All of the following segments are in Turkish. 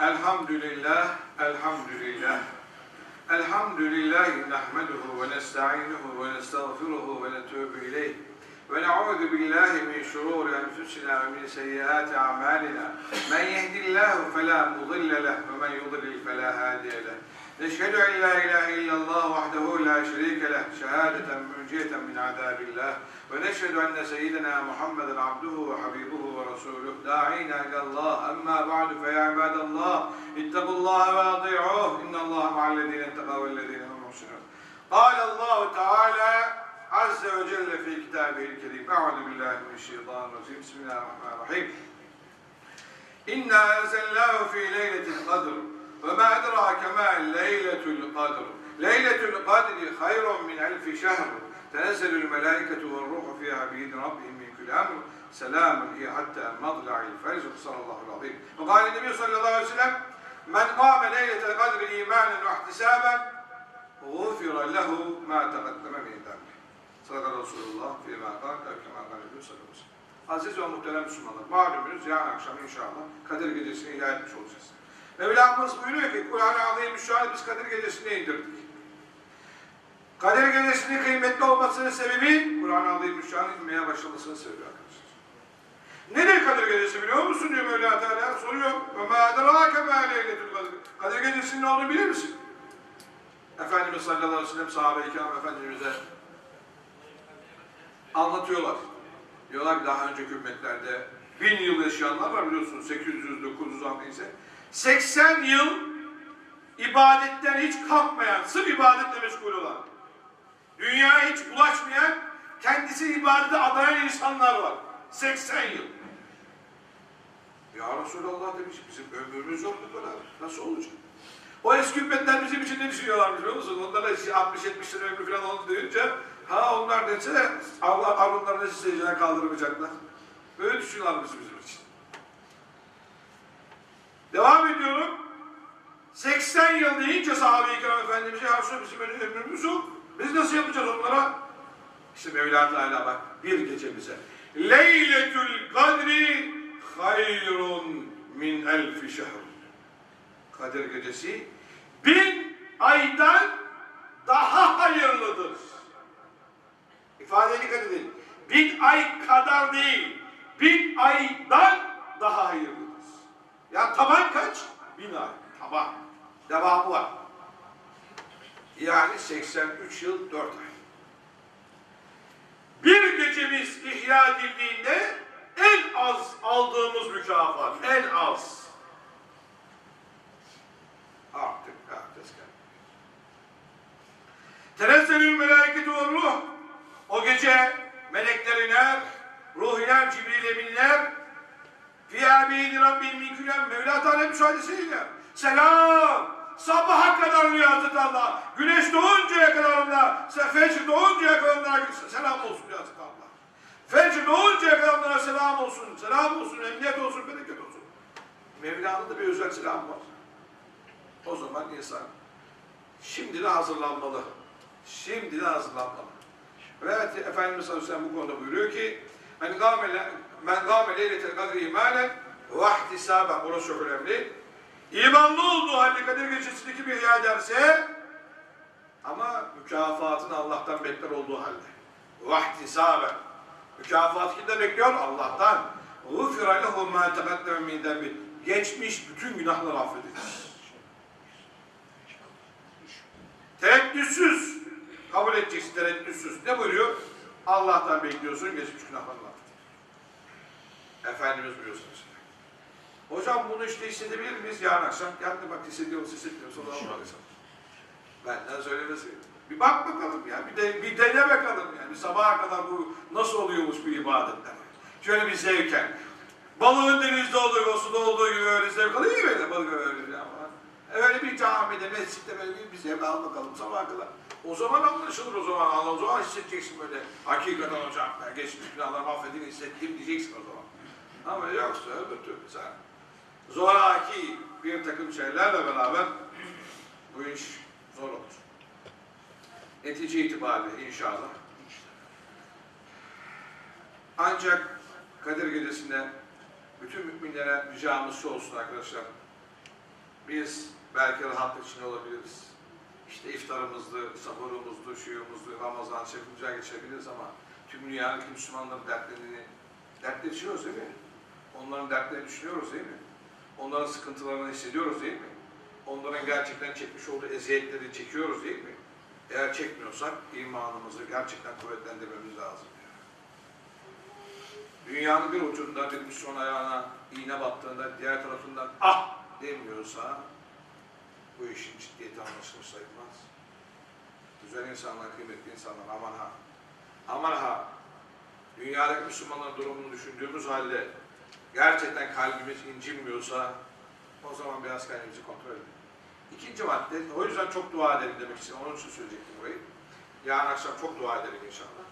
الحمد لله الحمد لله الحمد لله نحمده ونستعينه ونستغفره ونتوب إليه ونعوذ بالله من شرور أنفسنا ومن سيئات أعمالنا من يهدي الله فلا مضل له ومن يضلل فلا هادي له نشهد أن لا إله إلا الله وحده لا شريك له شهادة منجية من عذاب الله. ونشهد أن سيدنا محمدا عبده وحبيبه ورسوله. داعينا إلى الله. أما بعد فيا عباد الله اتقوا الله وأطيعوه. إن الله مع الذين اتقوا والذين هم محسنون. قال الله تعالى عز وجل في كتابه الكريم أعوذ بالله من الشيطان الرجيم. بسم الله الرحمن الرحيم. إنا أنزلناه في ليلة القدر. وما أدراك ما ليلة القدر ليلة القدر خير من ألف شهر تنزل الملائكة والروح فيها بإذن ربهم من كل أمر سلام هي حتى مطلع الفجر صلى الله العظيم وقال النبي صلى الله عليه وسلم من قام ليلة القدر إيمانا واحتسابا غفر له ما تقدم من ذنبه Sadaka Resulullah fîmâ kâl kema kâl Nebi sallallahu aleyhi ve sellem. Aziz ve muhterem Müslümanlar, malumunuz yarın akşam inşallah Kadir Gecesi'ni ilan etmiş olacağız. Mevlamız buyuruyor ki Kur'an-ı Azimüşşan'ı biz Kadir Gecesi'ne indirdik. Kadir Gecesi'nin kıymetli olmasının sebebi Kur'an-ı Azimüşşan'ın inmeye başlamasının sebebi arkadaşlar. Nedir Kadir Gecesi biliyor musun diyor Mevla Teala soruyor. Ve mâ edrâke mâ Kadir. Kadir Gecesi'nin ne olduğunu bilir misin? Efendimiz sallallahu aleyhi ve sellem sahabe-i kiram Efendimiz'e anlatıyorlar. Diyorlar ki daha önceki ümmetlerde bin yıl yaşayanlar var biliyorsunuz 800, 900 neyse. 80 yıl ibadetten hiç kalkmayan, sırf ibadetle meşgul olan, dünyaya hiç bulaşmayan, kendisi ibadete adayan insanlar var. 80 yıl. Ya Resulallah demiş, bizim ömrümüz yok bu kadar. Nasıl olacak? O eski ümmetler bizim için ne düşünüyorlarmış biliyor musun? Onlara 60-70 lira ömrü falan oldu deyince ha onlar dese de Allah arunlarını secdeden kaldırmayacaklar. Böyle düşünüyorlarmış bizim için. Devam ediyorum. 80 yıl deyince sahabe-i kiram efendimize ya bizim ömrümüz yok. Biz nasıl yapacağız onlara? İşte Mevla Teala bak bir gecemize. Leyletül kadri hayrun min elfi şehr. Kadir gecesi bin aydan daha hayırlıdır. İfadeye dikkat edin. Bin ay kadar değil, bin aydan daha hayırlıdır. Ya taban kaç? Bin ay. Taban. Devamı var. Yani 83 yıl 4 ay. Bir gecemiz ihya edildiğinde en az aldığımız mükafat, en az. Artık herkes Tenezzelül melâiketu ve. O gece melekler iner, ruh iner, Cibril eminler. Fiyâ beyni Rabbim min külem. Mevla Teala müsaadesiyle. Selam. Sabaha kadar rüya Allah. Güneş doğuncaya kadar onlar. Fecr doğuncaya kadar onlara selam olsun rüya Allah. Fecr doğuncaya kadar onlara selam olsun. Selam olsun, emniyet olsun, bereket olsun. Mevla'nın da bir özel selamı var. O zaman insan şimdi de hazırlanmalı. Şimdi de hazırlanmalı. Ve Efendimiz sallallahu bu konuda buyuruyor ki men gâme men gâme leyletel kadri imânen ve ihtisâben. Burası çok önemli. İmanlı olduğu halde kadir gecesini kim ihya ederse ama mükafatın Allah'tan bekler olduğu halde. Vahtisaben. Mükafatı kimden bekliyor? Allah'tan. Gufira lehu ma teqaddeme min dembi. Geçmiş bütün günahlar affedilir. Tereddütsüz kabul edeceksin tereddütsüz. Ne buyuruyor? Allah'tan bekliyorsun geçmiş günahlarla. Efendimiz buyuruyorsunuz. Hocam bunu işte hissedebilir miyiz yarın akşam? Yarın bak hissediyor musun hissetmiyor musun? Allah Benden söylemesi. Bir bak bakalım ya. Bir, de, bir dene bakalım yani. Bir sabaha kadar bu nasıl oluyormuş bu ibadetler. Şöyle bir zevken. Balığın denizde olduğu, o suda olduğu gibi öyle zevk alıyor ya böyle balık öyle ama. Öyle bir camide, mescitte böyle bir, bir zevk al bakalım sabaha kadar. O zaman anlaşılır o zaman. Allah o zaman hissedeceksin böyle. Hakikaten hocam ben geçmiş günahlarımı affedin hissettim diyeceksin o zaman. Ama yoksa öbür türlü sen zoraki bir takım şeylerle beraber bu iş zor olur. Netice itibariyle inşallah. Ancak Kadir Gecesi'nde bütün müminlere ricamız şu olsun arkadaşlar. biz belki rahatlık içinde olabiliriz. İşte iftarımızdı, sahurumuzdu, şuyumuzdu, Ramazan şeklinde geçebiliriz ama tüm dünyadaki Müslümanların dertlerini, dertleri düşünüyoruz değil mi? Onların dertlerini düşünüyoruz değil mi? Onların sıkıntılarını hissediyoruz değil mi? Onların gerçekten çekmiş olduğu eziyetleri çekiyoruz değil mi? Eğer çekmiyorsak imanımızı gerçekten kuvvetlendirmemiz lazım. Dünyanın bir ucunda bir Müslüman ayağına iğne battığında diğer tarafından ah demiyorsa bu işin ciddiyeti anlaşılmış sayılmaz. Güzel insanlar, kıymetli insanlar aman ha. Aman ha. Dünyadaki Müslümanların durumunu düşündüğümüz halde gerçekten kalbimiz incinmiyorsa o zaman biraz kendimizi kontrol edelim. İkinci madde, o yüzden çok dua edelim demek istedim. Onun için söyleyecektim burayı. Yarın akşam çok dua edelim inşallah.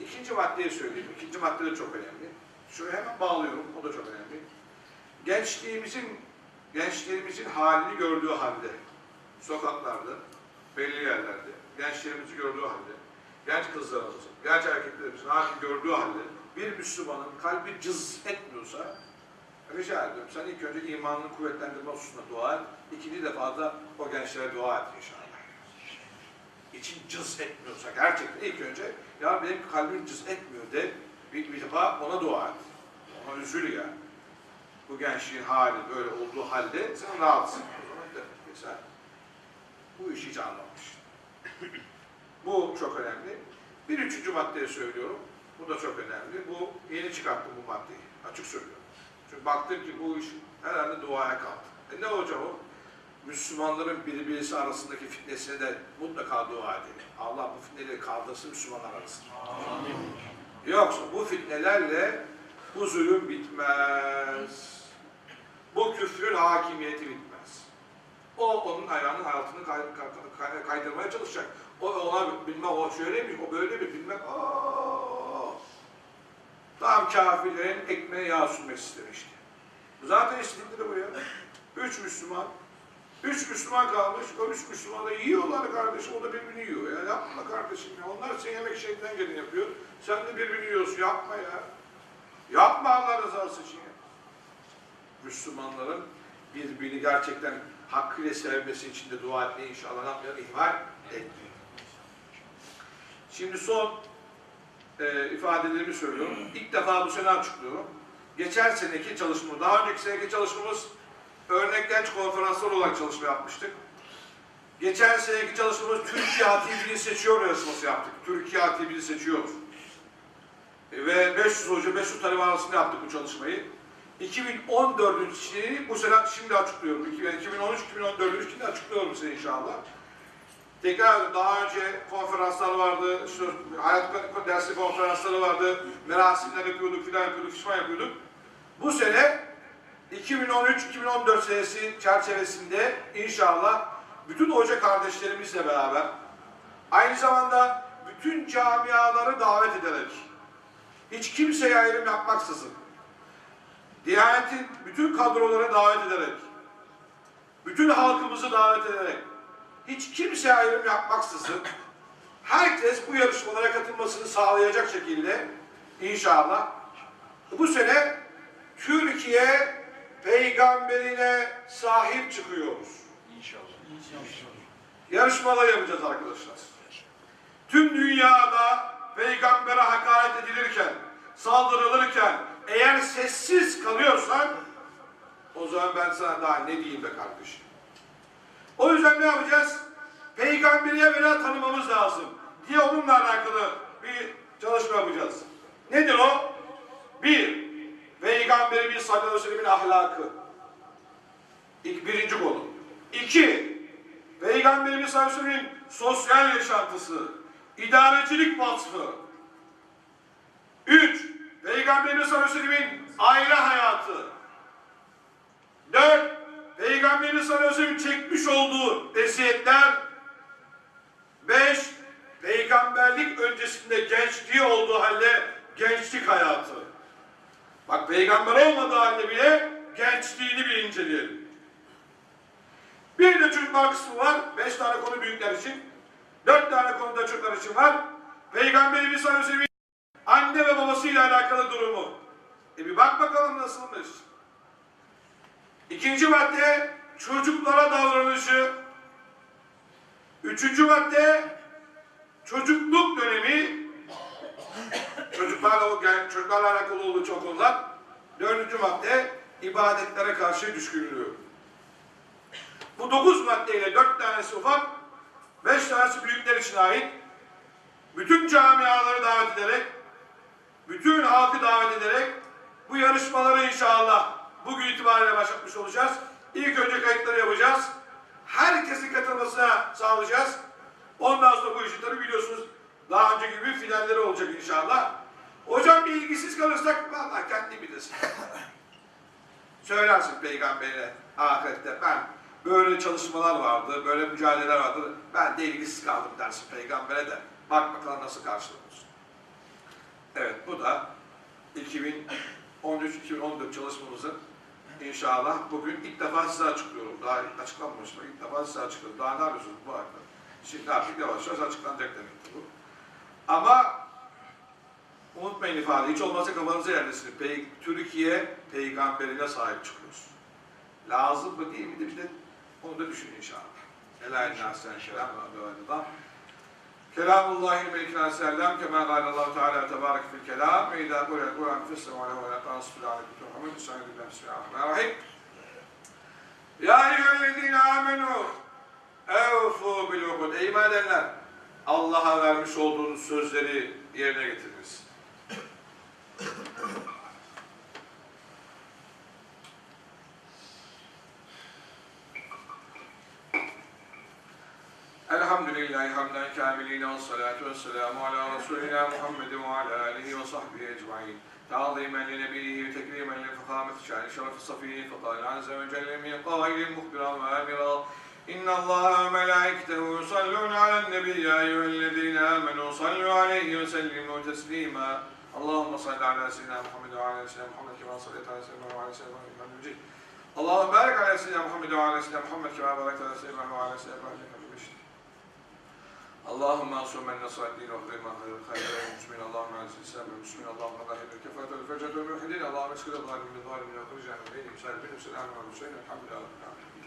İkinci maddeyi söyleyeyim. İkinci madde de çok önemli. Şuraya hemen bağlıyorum. O da çok önemli. Gençliğimizin gençlerimizin halini gördüğü halde sokaklarda, belli yerlerde, gençlerimizi gördüğü halde, genç kızlarımızın, genç erkeklerimizin halini gördüğü halde bir Müslümanın kalbi cız etmiyorsa rica ediyorum sen ilk önce imanını kuvvetlendirme hususunda dua et. İkinci defa da o gençlere dua et inşallah. İçin cız etmiyorsa gerçekten ilk önce ya benim kalbim cız etmiyor de bir, bir defa ona dua et. Ona üzül ya. Bu gençliğin hali böyle olduğu halde sen rahatsın. Sen bu işi hiç anlamamışsın. bu çok önemli. Bir üçüncü maddeyi söylüyorum. Bu da çok önemli. Bu yeni çıkarttım bu maddeyi. Açık söylüyorum. Çünkü baktım ki bu iş herhalde duaya kaldı. E ne olacak o? Müslümanların birbirisi arasındaki fitnesine de mutlaka dua edelim. Allah bu fitneleri kaldırsın Müslümanlar arasında. Yoksa bu fitnelerle bu zulüm bitmez. Bu küfrün hakimiyeti bitmez. O onun ayağının hayatını kay- kay- kaydırmaya çalışacak. O ona bilmem o şöyle mi, o böyle mi bilmem. Aa! Tam kafirlerin ekmeğe yağ sürmek istemişti. Zaten istedikleri bu ya. Üç Müslüman, üç Müslüman kalmış, o üç Müslüman da yiyorlar kardeşim, o da birbirini yiyor. Ya yapma kardeşim ya, onlar senin yemek şeyinden gelin yapıyor. Sen de birbirini yiyorsun, yapma ya. Yapma Allah rızası için ya. Müslümanların birbirini gerçekten hakkıyla sevmesi için de dua etmeyi inşallah ne yapmayalım, ihmal etmeyin. Şimdi son e, ifadelerimi söylüyorum. İlk defa bu sene açıklıyorum. Geçen seneki çalışmamız, daha önceki seneki çalışmamız örnek genç konferanslar olarak çalışma yapmıştık. Geçen seneki çalışmamız Türkiye Hatibi'ni seçiyor yarışması yaptık. Türkiye Hatibi'ni seçiyor. E, ve 500 hoca, 500 talebe arasında yaptık bu çalışmayı. 2014 için bu sene şimdi açıklıyorum. 2013-2014 için de açıklıyorum size inşallah. Tekrar daha önce konferanslar vardı, işte hayat dersi konferansları vardı, merasimler yapıyorduk, filan yapıyorduk, fişman yapıyorduk. Bu sene 2013-2014 senesi çerçevesinde inşallah bütün hoca kardeşlerimizle beraber aynı zamanda bütün camiaları davet ederek hiç kimseye ayrım yapmaksızın Diyanet'in bütün kadroları davet ederek bütün halkımızı davet ederek hiç kimseye ayrım yapmaksızın herkes bu yarışmalara katılmasını sağlayacak şekilde inşallah bu sene Türkiye peygamberine sahip çıkıyoruz. İnşallah. Yarışmalar yapacağız arkadaşlar. Tüm dünyada peygambere hakaret edilirken, saldırılırken eğer sessiz kalıyorsan o zaman ben sana daha ne diyeyim be kardeşim. O yüzden ne yapacağız? Peygamberi evvela tanımamız lazım diye onunla alakalı bir çalışma yapacağız. Nedir o? Bir, Peygamberimiz sallallahu aleyhi ve sellemin ahlakı. İlk, birinci konu. İki, Peygamberimiz sallallahu aleyhi ve sellemin sosyal yaşantısı, idarecilik vasfı. Üç, Peygamberimiz sallallahu aleyhi ve sellemin aile hayatı. Dört, Sellemin çekmiş olduğu eziyetler. Beş, peygamberlik öncesinde gençliği olduğu halde gençlik hayatı. Bak peygamber olmadığı halde bile gençliğini bir inceleyelim. Bir de çocuklar kısmı var. Beş tane konu büyükler için. Dört tane konuda çocuklar için var. Peygamberimiz sallallahu aleyhi ve sellem'in anne ve babasıyla alakalı durumu. E bir bak bakalım nasılmış. İkinci madde çocuklara davranışı. Üçüncü madde çocukluk dönemi. Çocuklarla, yani çocuklarla alakalı olduğu çok konular. Dördüncü madde ibadetlere karşı düşkünlüğü. Bu dokuz maddeyle dört tanesi ufak, beş tanesi büyükler için ait. Bütün camiaları davet ederek, bütün halkı davet ederek bu yarışmaları inşallah bugün itibariyle başlatmış olacağız. İlk önce kayıtları yapacağız. Herkesin katılmasına sağlayacağız. Ondan sonra bu işi tabii biliyorsunuz daha önce gibi finalleri olacak inşallah. Hocam bir ilgisiz kalırsak vallahi kendi bilirsin. Söylersin peygamberine ahirette ben böyle çalışmalar vardı, böyle mücadeleler vardı. Ben de ilgisiz kaldım dersin peygambere de. Bak bakalım nasıl karşılanıyorsun. Evet bu da 2013-2014 çalışmamızın inşallah bugün ilk defa size açıklıyorum. Daha açıklanmamıştı. İlk defa size açıklıyorum. Daha ne yapıyorsunuz bu arada? Şimdi artık yavaş yavaş açıklanacak demektir bu. Ama unutmayın ifade, hiç olmazsa kafanıza yerleştirin. Pey Türkiye peygamberine sahip çıkıyoruz. Lazım mı değil mi de bir de onu da düşünün inşallah. Ela inna sen kelam ve. Kelamullahil melikina sellem kema gâlallahu teâlâ tebârek fil kelâm ve idâ kûlel Kur'an fissem ve lekâ asfil âleyküm Muhammed Bismillahirrahmanirrahim Bismillahirrahmanirrahim Ya eyyühellezîne âmenû evfû bil ukud Ey iman Allah'a vermiş olduğunuz sözleri yerine getiriniz. Selâmu alâ Resulina Muhammedin ve alâ âlihi ve sahbihi ecmaîn. تعظيما لنبيه وتكريما لفخامة شأن شرف صفيه فقال عز وجل من قائل مخبرا وآمرا إن الله وملائكته يصلون على النبي يا أيها الذين آمنوا صلوا عليه وسلموا تسليما. اللهم صل على سيدنا محمد وعلى سيدنا محمد كما صليت على سيدنا محمد وعلى سيدنا محمد اللهم بارك على سيدنا محمد وعلى سيدنا محمد كما باركت على سيدنا محمد وعلى سيدنا محمد اللهم انصر من نصر الدين واخذل من خذل الخير المسلمين اللهم اعز الاسلام والمسلمين اللهم ظاهر الكفره والفجر والملحدين اللهم اشكر الظالمين بالظالمين واخرجنا من بينهم سالمين وسلام على المرسلين الحمد لله رب العالمين